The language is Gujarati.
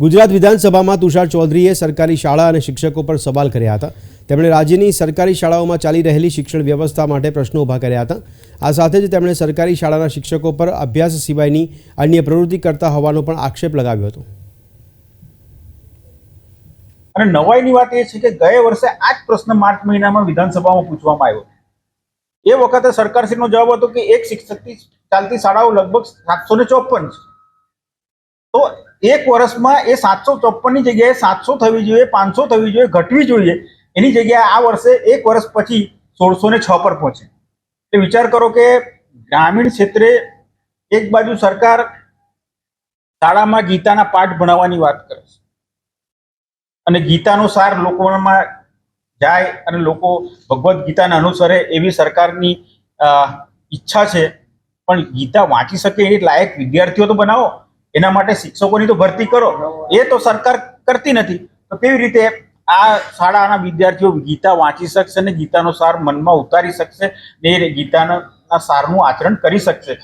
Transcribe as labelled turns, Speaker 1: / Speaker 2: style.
Speaker 1: ગુજરાત વિધાનસભામાં તુષાર ચૌધરીએ સરકારી શાળા અને શિક્ષકો પર સવાલ કર્યા હતા. તેમણે રાજ્યની સરકારી શાળાઓમાં ચાલી રહેલી શિક્ષણ વ્યવસ્થા માટે પ્રશ્નો ઊભા કર્યા હતા. આ સાથે જ તેમણે સરકારી શાળાના શિક્ષકો પર અભ્યાસ સિવાયની અન્ય પ્રવૃત્તિ કરતા હોવાનો પણ આક્ષેપ લગાવ્યો હતો.
Speaker 2: અને નવાઈની વાત એ છે કે ગયા વર્ષે આ જ પ્રશ્ન માર્ચ મહિનામાં વિધાનસભામાં પૂછવામાં આવ્યો. એ વખતે સરકારશ્રીનો જવાબ હતો કે એક શિક્ષકથી ચાલતી શાળાઓ લગભગ સાતસો ને ચોપન છે. તો એક વર્ષમાં એ સાતસો ચોપ્પનની જગ્યાએ સાતસો થવી જોઈએ, પાંચસો થવી જોઈએ, ઘટવી જોઈએ. એની જગ્યાએ આ વર્ષે એક વર્ષ પછી સોળસો ને છ પર પહોંચે. એ વિચાર કરો કે ગ્રામીણ ક્ષેત્રે એક બાજુ સરકાર શાળામાં ગીતાના પાઠ ભણાવવાની વાત કરે છે. અને ગીતાનો સાર લોકોમાં જાય અને લોકો ભગવદ્ ગીતાને અનુસરે એવી સરકારની ઈચ્છા છે. પણ ગીતા વાંચી શકે એ લાયક વિદ્યાર્થીઓ તો બનાવો. એના માટે શિક્ષકોની તો ભરતી કરો. એ તો સરકાર કરતી નથી. તો કેવી રીતે આ શાળાના વિદ્યાર્થીઓ ગીતા વાંચી શકશે અને ગીતાનો સાર મનમાં ઉતારી શકશે ને ગીતાના સારનું આચરણ કરી શકશે?